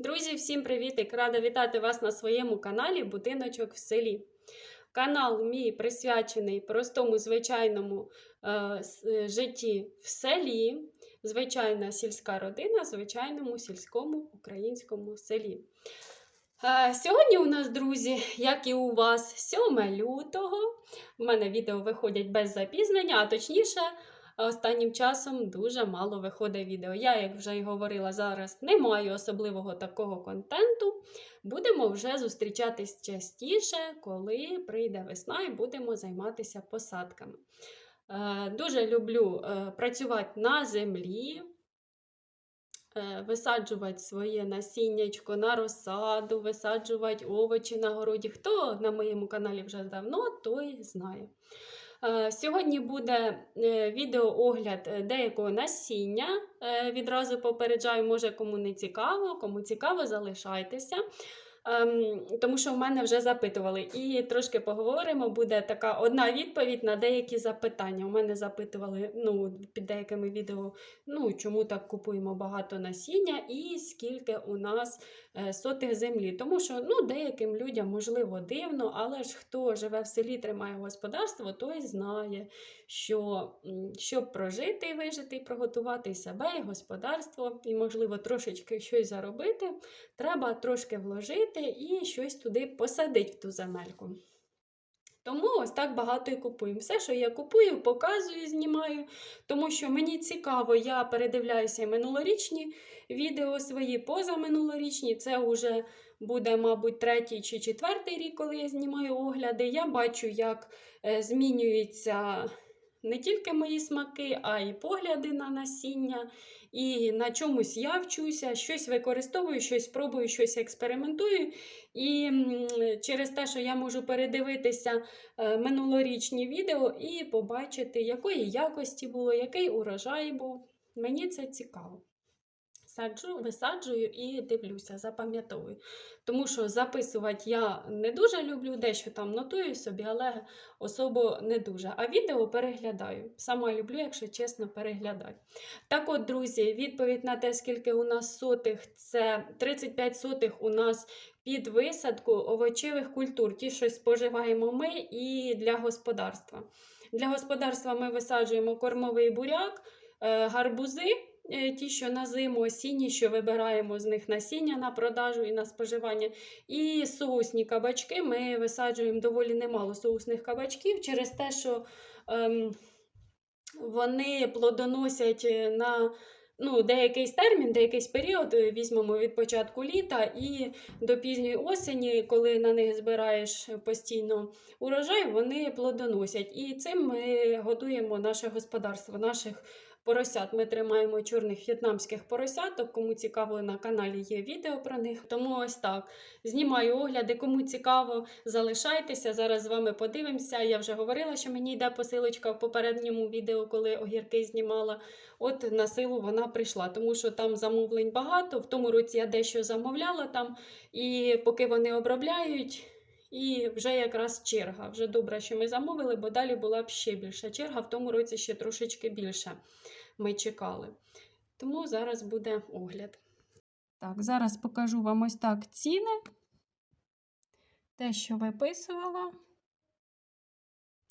Друзі, всім привіт! Рада вітати вас на своєму каналі Будиночок в селі. Канал мій присвячений простому звичайному е, е, житті в селі, звичайна сільська родина звичайному сільському українському селі. Е, Сьогодні у нас, друзі, як і у вас, 7 лютого. У мене відео виходять без запізнення, а точніше, останнім часом дуже мало виходить відео. Я, як вже й говорила, зараз не маю особливого такого контенту. Будемо вже зустрічатись частіше, коли прийде весна і будемо займатися посадками. Е, Дуже люблю е, працювати на землі, е, висаджувати своє насіннячко на розсаду, висаджувати овочі на городі. Хто на моєму каналі вже давно, той знає. Е, Сьогодні буде е, відеоогляд е, деякого насіння. Відразу попереджаю, може кому не цікаво, кому цікаво, залишайтеся. Ем, Тому що в мене вже запитували. І трошки поговоримо. Буде така одна відповідь на деякі запитання. У мене запитували ну, під деякими відео, ну, чому так купуємо багато насіння і скільки у нас е, сотих землі. Тому що ну, деяким людям можливо дивно, але ж хто живе в селі, тримає господарство, той знає, що щоб прожити вижити, і приготувати себе, і господарство, і, можливо, трошечки щось заробити, треба трошки вложити і щось туди посадити в ту земельку. Тому ось так багато і купуємо. Все, що я купую, показую, знімаю, тому що мені цікаво, я передивляюся минулорічні відео свої, позаминулорічні. Це вже буде, мабуть, третій чи четвертий рік, коли я знімаю огляди. Я бачу, як е, змінюються не тільки мої смаки, а й погляди на насіння. І на чомусь я вчуся, щось використовую, щось пробую, щось експериментую. І через те, що я можу передивитися е, минулорічні відео і побачити, якої якості було, який урожай був. Мені це цікаво. Саджу, висаджую і дивлюся, запам'ятовую. Тому що записувати я не дуже люблю, дещо там нотую собі, але особо не дуже. А відео переглядаю. Сама люблю, якщо чесно, переглядати. Так от, друзі, відповідь на те, скільки у нас сотих, це 35 сотих у нас під висадку овочевих культур, ті, що споживаємо ми, і для господарства. Для господарства ми висаджуємо кормовий буряк, е, гарбузи. Е, Ті, що на зиму, осінні, що вибираємо з них насіння на продажу і на споживання. І соусні кабачки ми висаджуємо доволі немало соусних кабачків через те, що ем, вони плодоносять е, на ну, деякий термін, деякий період, е, візьмемо від початку літа і до пізньої осені, коли на них збираєш постійно урожай, вони плодоносять. І цим ми годуємо наше господарство, наших поросят. Ми тримаємо чорних в'єтнамських поросяток. Кому цікаво, на каналі є відео про них. Тому ось так. Знімаю огляди. Кому цікаво, залишайтеся. Зараз з вами подивимося. Я вже говорила, що мені йде посилочка в попередньому відео, коли огірки знімала. От на силу вона прийшла, тому що там замовлень багато. В тому році я дещо замовляла там, і поки вони обробляють. І вже якраз черга. Вже добре, що ми замовили, бо далі була б ще більша черга. В тому році ще трошечки більше ми чекали. Тому зараз буде огляд. Так, зараз покажу вам ось так ціни. Те, що виписувала.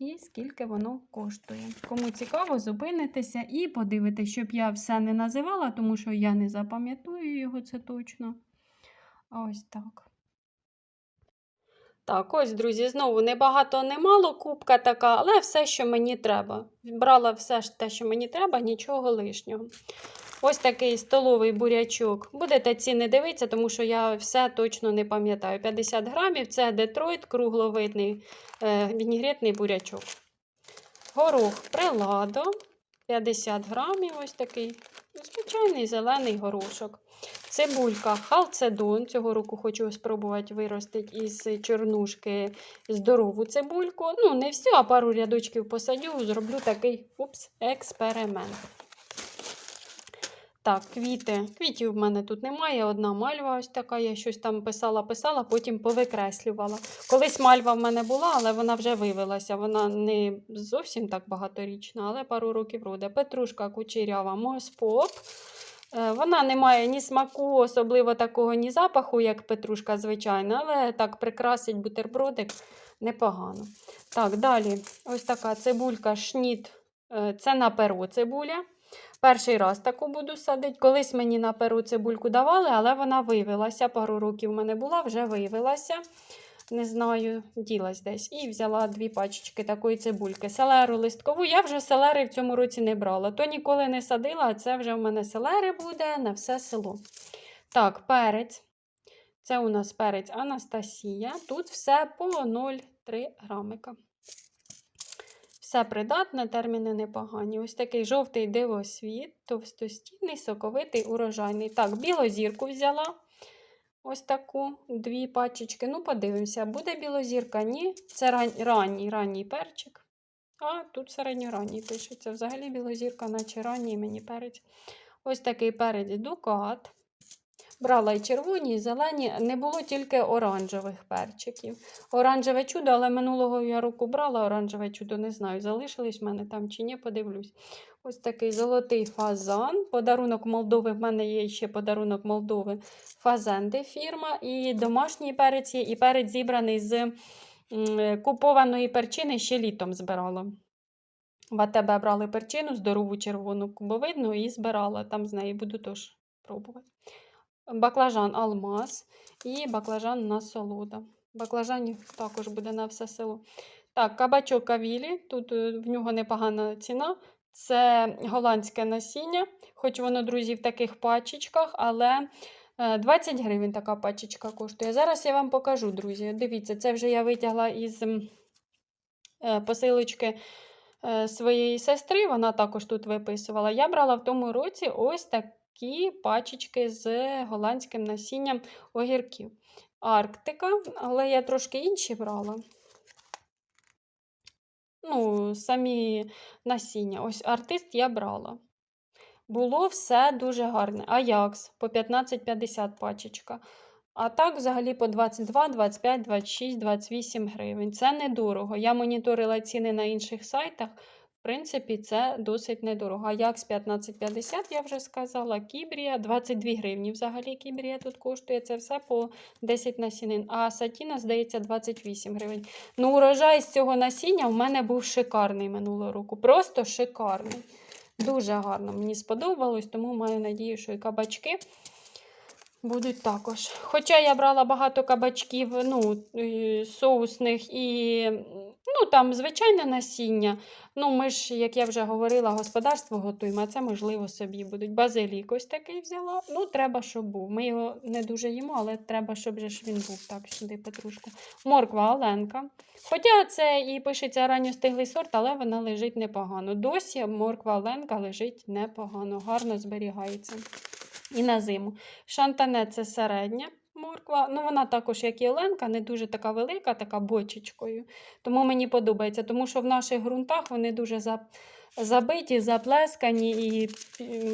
І скільки воно коштує. Кому цікаво, зупинитися і подивитися, щоб я все не називала, тому що я не запам'ятаю його, це точно. Ось так. Так, ось, друзі, знову небагато, немало, кубка така, але все, що мені треба. Брала все те, що мені треба, нічого лишнього. Ось такий столовий бурячок. Будете ціни дивитися, тому що я все точно не пам'ятаю. 50 грамів це Детройт, кругловидний е, вінігретний бурячок. Горох приладо. 50 грамів, ось такий. Звичайний зелений горошок. Цибулька халцедон. Цього року хочу спробувати виростити із чорнушки здорову цибульку. Ну, не всю, а пару рядочків посадю, зроблю такий упс, експеримент. Так, квіти. Квітів в мене тут немає. Одна мальва ось така. Я щось там писала-писала, потім повикреслювала. Колись мальва в мене була, але вона вже вивелася. Вона не зовсім так багаторічна, але пару років роде. Петрушка кучерява, моспоп. Е, Вона не має ні смаку, особливо такого, ні запаху, як петрушка звичайна, але так прикрасить бутербродик непогано. Так, далі ось така цибулька шніт. Е, Це на перо цибуля. Перший раз таку буду садити. Колись мені на перу цибульку давали, але вона вивелася. Пару років в мене була, вже вивелася. Не знаю, ділась десь. І взяла дві пачечки такої цибульки. Селеру листкову. Я вже селери в цьому році не брала. То ніколи не садила, а це вже в мене селери буде на все село. Так, перець. Це у нас перець Анастасія. Тут все по 0,3 грамика. Все придатне, терміни непогані. Ось такий жовтий дивосвіт, товстостійний, соковитий, урожайний. Так, білозірку взяла. Ось таку дві пачечки. Ну, подивимося, буде білозірка? Ні. Це ран... ранній ранній перчик. А тут середньоранній пишеться. Взагалі білозірка, наче ранній мені перець. Ось такий перець дукат. Брала і червоні, і зелені. Не було тільки оранжевих перчиків. Оранжеве чудо, але минулого я року брала оранжеве чудо, не знаю, залишились в мене там чи ні, подивлюсь. Ось такий золотий фазан. Подарунок Молдови. В мене є ще подарунок Молдови. Фазенди фірма. І домашній перець і перець зібраний з купованої перчини ще літом збирала. В АТБ брали перчину, здорову червону кубовидну і збирала. Там з неї буду теж пробувати. Баклажан алмаз і баклажан насолода. Баклажанів також буде на все село. Так, кабачок кавілі. Тут е, в нього непогана ціна. Це голландське насіння, хоч воно, друзі, в таких пачечках, але е, 20 гривень така пачечка коштує. Зараз я вам покажу, друзі. Дивіться, це вже я витягла із е, посилочки е, своєї сестри. Вона також тут виписувала. Я брала в тому році ось такі пачечки з голландським насінням огірків. Арктика, але я трошки інші брала. Ну, самі насіння. Ось артист я брала. Було все дуже гарне. Аякс по 15,50 пачечка. А так, взагалі, по 22, 25, 26, 28 гривень. Це недорого. Я моніторила ціни на інших сайтах. Принципі, це досить недорого. Аякс 15,50, я вже сказала. Кібрія 22 гривні. Взагалі, кібрія тут коштує це все по 10 насінин. А сатіна, здається, 28 гривень. Ну, урожай з цього насіння в мене був шикарний минулого року. Просто шикарний. Дуже гарно мені сподобалось, тому маю надію, що і кабачки будуть також. Хоча я брала багато кабачків ну, соусних і ну, там звичайне насіння. Ну, ми ж, як я вже говорила, господарство готуємо, а це, можливо, собі будуть. Базилік ось такий взяла. Ну, треба, щоб був. Ми його не дуже їмо, але треба, щоб же ж він був. Так, сюди петрушку. Морква Оленка. Хоча це і пишеться ранньостиглий сорт, але вона лежить непогано. Досі морква Оленка лежить непогано, гарно зберігається. І на зиму. Шантане це середня морква. Ну, вона також, як і Оленка, не дуже така велика, така бочечкою. Тому мені подобається, тому що в наших ґрунтах вони дуже за- забиті, заплескані, і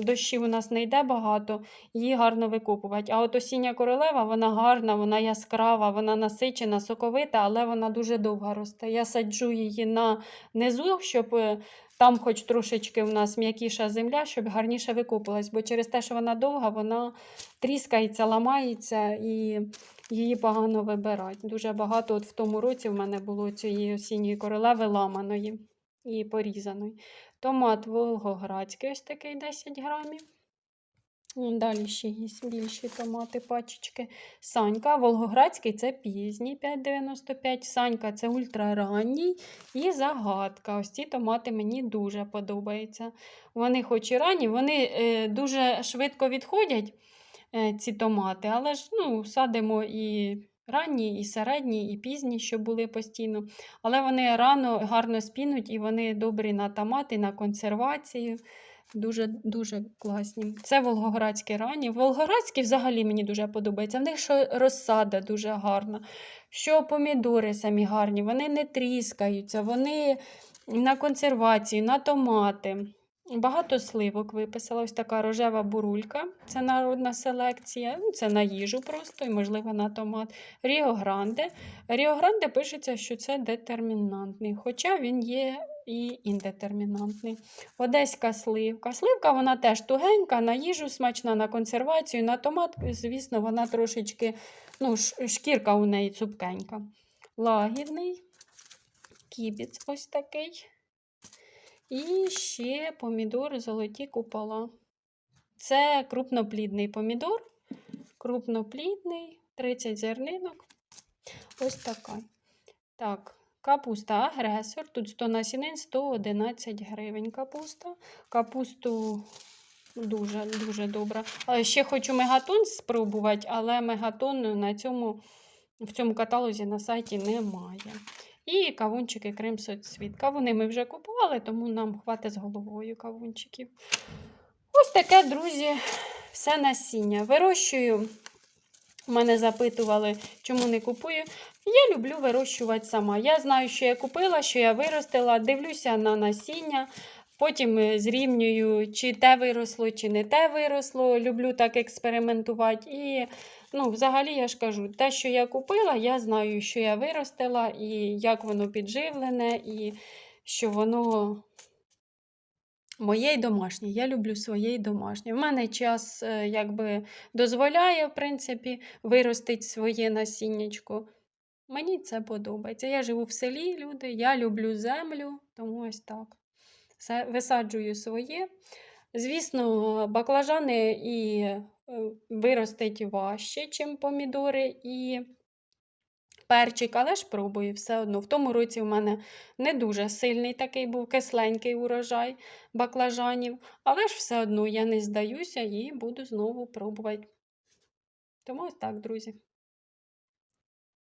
дощів у нас не йде багато, її гарно викопувати. А от осіння королева, вона гарна, вона яскрава, вона насичена, соковита, але вона дуже довго росте. Я саджу її на низу, щоб е, там хоч трошечки у нас м'якіша земля, щоб гарніше викопалась, бо через те, що вона довга, вона тріскається, ламається і її погано вибирати. Дуже багато от в тому році в мене було цієї осінньої королеви ламаної і порізаної. Томат волгоградський, ось такий 10 грамів. Далі ще є більші томати, пачечки. Санька, Волгоградський це пізній 5,95. Санька це ультраранній. І загадка. Ось ці томати мені дуже подобаються. Вони хоч і ранні, вони е, дуже швидко відходять, е, ці томати, але ж ну, садимо і ранні, і середні, і пізні, щоб були постійно. Але вони рано гарно спінуть і вони добрі на томати, на консервацію. Дуже дуже класні. Це волгоградські ранні. Волгоградські взагалі мені дуже подобається. В них що розсада дуже гарна, що помідори самі гарні, вони не тріскаються, вони на консервацію, на томати. Багато сливок виписала. Ось така рожева бурулька. Це народна селекція. Ну, це на їжу просто і, можливо, на томат. Ріо Гранде. Ріо Гранде пишеться, що це детермінантний. Хоча він є і індетермінантний. Одеська сливка. Сливка вона теж тугенька, на їжу смачна, на консервацію, на томат, звісно, вона трошечки, ну, шкірка у неї цупкенька. Лагідний, кібіц ось такий. І ще помідор золоті купола. Це крупноплідний помідор. Крупноплідний, 30 зернинок. Ось така. Так, капуста агресор. Тут 100 насінин, 111 гривень капуста. Капусту дуже дуже добра. Ще хочу мегатон спробувати, але мегатон на цьому, в цьому каталозі на сайті немає. І кавунчики Крим Соцвіт. Кавуни ми вже купували, тому нам хватить з головою кавунчиків. Ось таке, друзі, все насіння. Вирощую. Мене запитували, чому не купую. Я люблю вирощувати сама. Я знаю, що я купила, що я виростила, дивлюся на насіння, потім е, зрівнюю, чи те виросло, чи не те виросло. Люблю так експериментувати. І ну, взагалі я ж кажу, те, що я купила, я знаю, що я виростила, і як воно підживлене, і що воно моє домашнє. Я люблю своє домашнє. В мене час е, якби дозволяє, в принципі, виростити своє насіннячко. Мені це подобається. Я живу в селі, люди, я люблю землю, тому ось так. Висаджую своє. Звісно, баклажани і е, виростить важче, ніж помідори і перчик, але ж пробую все одно. В тому році в мене не дуже сильний такий був кисленький урожай баклажанів, але ж все одно я не здаюся і буду знову пробувати. Тому ось так, друзі.